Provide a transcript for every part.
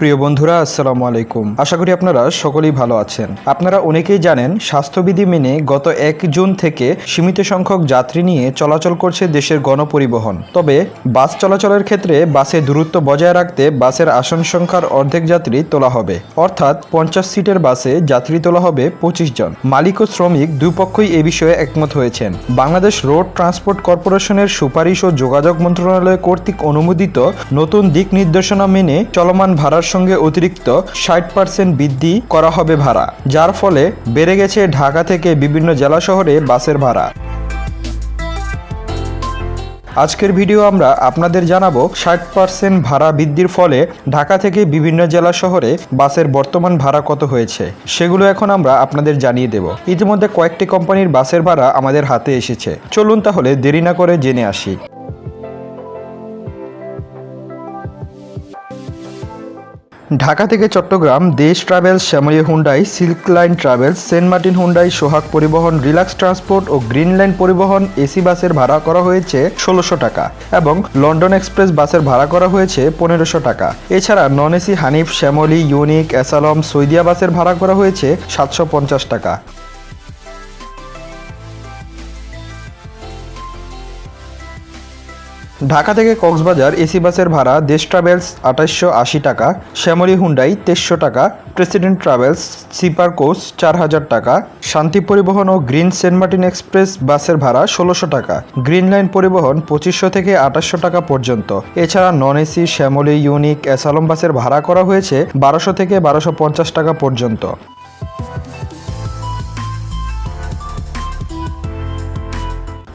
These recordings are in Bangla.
প্রিয় বন্ধুরা, আসসালামু আলাইকুম। আশা করি আপনারা সকলেই ভালো আছেন। আপনারা অনেকেই জানেন, স্বাস্থ্যবিধি মেনে গত এক জুন থেকে সীমিত সংখ্যক যাত্রী নিয়ে চলাচল করছে দেশের গণপরিবহন। তবে বাস চলাচলের ক্ষেত্রে বাসে দূরত্ব বজায় রাখতে বাসের আসন সংখ্যার অর্ধেক যাত্রী তোলা হবে। অর্থাৎ পঞ্চাশ সিটের বাসে যাত্রী তোলা হবে পঁচিশ জন। মালিক ও শ্রমিক দুপক্ষই এ বিষয়ে একমত হয়েছেন। বাংলাদেশ রোড ট্রান্সপোর্ট কর্পোরেশনের সুপারিশ ও যোগাযোগ মন্ত্রণালয় কর্তৃক অনুমোদিত নতুন দিক নির্দেশনা মেনে চলমান ভাড়ার সঙ্গে অতিরিক্ত ষাট পার্সেন্ট বৃদ্ধি করা হবে ভাড়া, যার ফলে বেড়ে গেছে ঢাকা থেকে বিভিন্ন জেলা শহরে বাসের ভাড়া। আজকের ভিডিও আমরা আপনাদের জানাব ষাট পার্সেন্ট ভাড়া বৃদ্ধির ফলে ঢাকা থেকে বিভিন্ন জেলা শহরে বাসের বর্তমান ভাড়া কত হয়েছে, সেগুলো এখন আমরা আপনাদের জানিয়ে দেব। ইতিমধ্যে কয়েকটি কোম্পানির বাসের ভাড়া আমাদের হাতে এসেছে। চলুন তাহলে দেরি না করে জেনে আসি। ঢাকা থেকে Chattogram, Desh Travels, Shyamoli Hyundai, Silk Line Travels, Saint Martin Hyundai, Sohag Paribahan, Relax Transport ও গ্রিন লাইন পরিবহন এসি বাসের ভাড়া করা হয়েছে ষোলোশো টাকা এবং লন্ডন এক্সপ্রেস বাসের ভাড়া করা হয়েছে পনেরোশো টাকা। এছাড়া non AC Hanif, Shyamoli, Unique, অ্যাসালম, সৈদিয়া বাসের ভাড়া করা হয়েছে সাতশো পঞ্চাশ টাকা। ঢাকা থেকে কক্সবাজার এসি বাসের ভাড়া দেশ ট্রাভেলস আঠাশশো আশি টাকা, শ্যামলী হুন্ডাই তেইশশো টাকা, প্রেসিডেন্ট ট্রাভেলস সিপার কোচ চার হাজার টাকা, শান্তি পরিবহন ও গ্রিন সেন্ট মার্টিন এক্সপ্রেস বাসের ভাড়া ষোলোশো টাকা, গ্রিন লাইন পরিবহন পঁচিশশো থেকে আঠাশশো টাকা পর্যন্ত। এছাড়া নন এসি, শ্যামলী, ইউনিক অ্যাসালম বাসের ভাড়া করা হয়েছে বারোশো থেকে বারোশো পঞ্চাশ টাকা পর্যন্ত।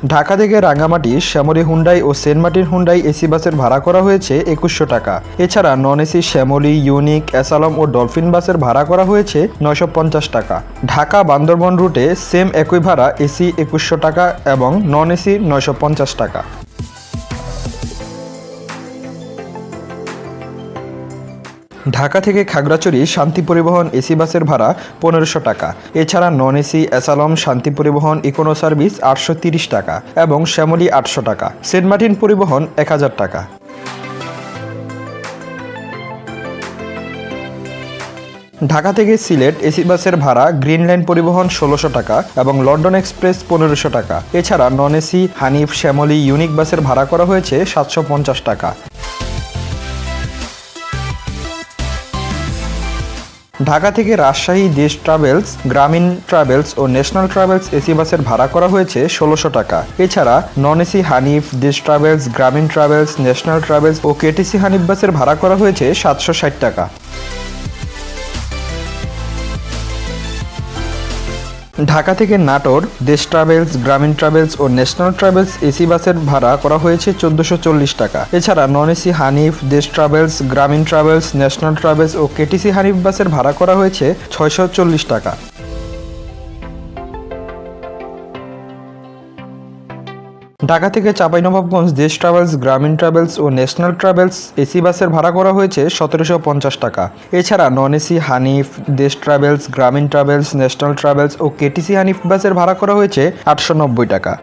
ঢাকা থেকে রাঙ্গামাটি শ্যামলী হুন্ডাই ও সেন্ট মার্টিন হুন্ডাই এসি বাসের ভাড়া করা হয়েছে একুশশো টাকা। এছাড়া নন এসি শ্যামলী, ইউনিক, অ্যাসালম ও ডলফিন বাসের ভাড়া করা হয়েছে নয়শো পঞ্চাশ টাকা। ঢাকা বান্দরবন রুটে সেম একই ভাড়া, এসি একুশশো টাকা এবং নন এসি নয়শো পঞ্চাশ টাকা। ঢাকা থেকে খাগড়াছড়ি শান্তি পরিবহন এসি বাসের ভাড়া পনেরোশো টাকা। এছাড়া নন এসি অ্যাসালম শান্তি পরিবহন, ইকোনো সার্ভিস আটশো টাকা এবং শ্যামলী আটশো টাকা। সেন্ট মার্টিন পরিবহন এক হাজার টাকা। ঢাকা থেকে সিলেট এসি বাসের ভাড়া গ্রিন লাইন পরিবহন ষোলোশো টাকা এবং লন্ডন এক্সপ্রেস পনেরোশো টাকা। এছাড়া non AC Hanif, Shyamoli, Unique বাসের ভাড়া করা হয়েছে সাতশো পঞ্চাশ টাকা। ঢাকা থেকে রাজশাহী দেশ ট্রাভেলস, গ্রামীণ ট্রাভেলস ও ন্যাশনাল ট্রাভেলস এসি বাসের ভাড়া করা হয়েছে ষোলোশো টাকা। এছাড়া non AC Hanif, Desh Travels, Grameen Travels, National Travels ও কেটিসি হানিফ বাসের ভাড়া করা হয়েছে সাতশো ষাট টাকা। ঢাকা থেকে নাটোর, দেশ ট্রাভেলস, গ্রামীণ ট্রাভেলস ও ন্যাশনাল ট্রাভেলস এসি বাসের ভাড়া করা হয়েছে চোদ্দশো চল্লিশ টাকা। এছাড়া non AC Hanif, Desh Travels, Grameen Travels, National Travels ও কেটিসি হানিফ বাসের ভাড়া করা হয়েছে ছয়শো চল্লিশ টাকা। ঢাকা থেকে চাঁপাইনবাবগঞ্জ দেশ ট্রাভেলস, গ্রামীণ ট্রাভেলস ও ন্যাশনাল ট্রাভেলস এসি বাসের ভাড়া করা হয়েছে সতেরোশো পঞ্চাশ টাকা। এছাড়া non AC Hanif, Desh Travels, Grameen Travels, National Travels ও কেটিসি হানিফ বাসের ভাড়া করা হয়েছে আটশো নব্বই টাকা।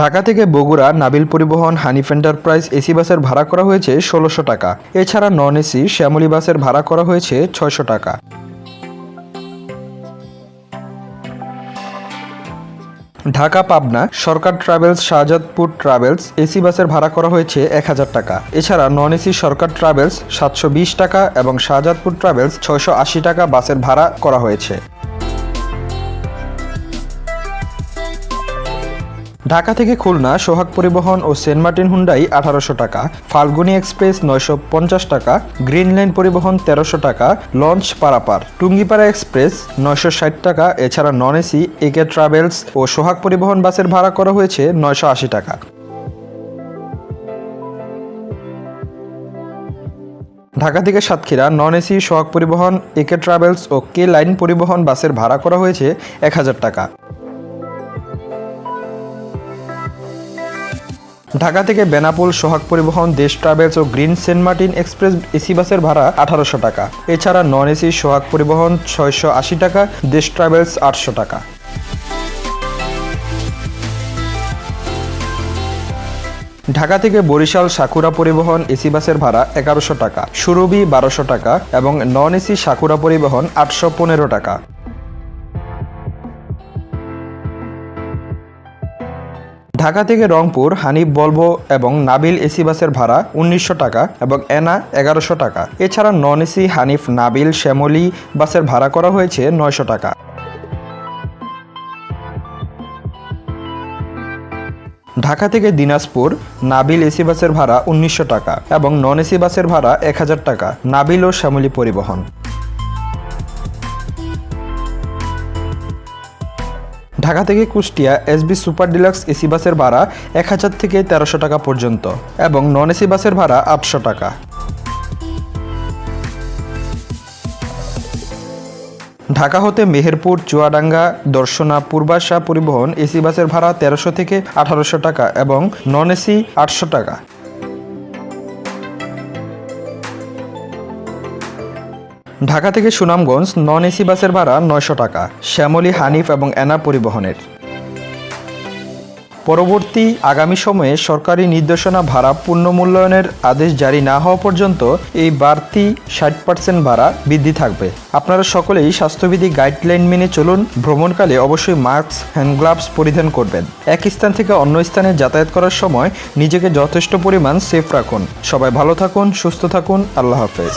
ঢাকা থেকে বগুড়া, নাবিল পরিবহন, হানিফ এন্টারপ্রাইজ এসি বাসের ভাড়া করা হয়েছে ষোলোশো টাকা। এছাড়া নন এসি শ্যামলী বাসের ভাড়া করা হয়েছে ছয়শো টাকা। Dhaka, Pabna, Sarkar Travels, Shahjadpur Travels, AC বাসের ভাড়া করা হয়েছে এক হাজার টাকা। এছাড়া নন এসি সরকার ট্রাভেলস সাতশো বিশ টাকা এবং শাহজাদপুর ট্রাভেলস ছয়শো আশি টাকা বাসের ভাড়া করা হয়েছে। ঢাকা থেকে খুলনা, সোহাগ পরিবহন ও সেন্ট মার্টিন হুন্ডাই আঠারোশো টাকা, ফাল্গুনি এক্সপ্রেস নয়শো পঞ্চাশ টাকা, গ্রিন লাইন পরিবহন তেরোশো টাকা, লঞ্চ পারাপার। টুঙ্গিপাড়া এক্সপ্রেস নয়শো ষাট টাকা, এছাড়া নন এসি একে ট্রাভেলস ও সোহাগ পরিবহন বাসের ভাড়া করা হয়েছে নয়শো আশি টাকা। ঢাকা থেকে সাতক্ষীরা নন এসি সোহাগ পরিবহন, একে ট্রাভেলস ও কে লাইন পরিবহন বাসের ভাড়া করা হয়েছে এক হাজার টাকা। ঢাকা থেকে বেনাপুল সোহাগ পরিবহন, দেশ ট্রাভেলস ও Green Saint Martin Express AC বাসের ভাড়া আঠারোশো টাকা। এছাড়া নন এসি সোহাগ পরিবহন, ছয়শো আশি টাকা, দেশ ট্রাভেলস আটশো টাকা। ঢাকা থেকে বরিশাল সাকুরা পরিবহন, এসি বাসের ভাড়া এগারোশো টাকা, সুরভি বারোশো টাকা এবং নন এসি সাকুরা পরিবহন আটশো পনেরো টাকা। ঢাকা থেকে রংপুর, হানিফ বলব এবং নাবিল এসি বাসের ভাড়া উনিশশো টাকা এবং এনা এগারোশো টাকা। এছাড়া নন এসি, হানিফ, নাবিল, শ্যামলী বাসের ভাড়া করা হয়েছে নয়শো টাকা। ঢাকা থেকে দিনাজপুর, নাবিল এসি বাসের ভাড়া উনিশশো টাকা এবং নন এসি বাসের ভাড়া এক হাজার টাকা। নাবিল ও শ্যামলী পরিবহন। ঢাকা থেকে Kushtia SB super deluxe AC বাসের ভাড়া এক হাজার থেকে তেরোশো টাকা পর্যন্ত এবং নন এসি বাসের ভাড়া আটশো টাকা। ঢাকা হতে মেহেরপুর, চুয়াডাঙ্গা, দর্শনা, পূর্বাশা পরিবহন এসি বাসের ভাড়া তেরোশো থেকে আঠারোশো টাকা এবং নন এসি আটশো টাকা। ঢাকা থেকে সুনামগঞ্জ নন এসি বাসের ভাড়া নয়শো টাকা, শ্যামলী, হানিফ এবং এনা পরিবহনের। পরবর্তী আগামী সময়ে সরকারি নির্দেশনা ভাড়া পূর্ণমূল্যায়নের আদেশ জারি না হওয়া পর্যন্ত এই বাড়তি ষাট পার্সেন্ট ভাড়া বৃদ্ধি থাকবে। আপনারা সকলেই স্বাস্থ্যবিধি গাইডলাইন মেনে চলুন, ভ্রমণকালে অবশ্যই মাস্ক, হ্যান্ড গ্লাভস পরিধান করবেন। এক স্থান থেকে অন্য স্থানে যাতায়াত করার সময় নিজেকে যথেষ্ট পরিমাণ সেফ রাখুন। সবাই ভালো থাকুন, সুস্থ থাকুন, আল্লাহ হাফেজ।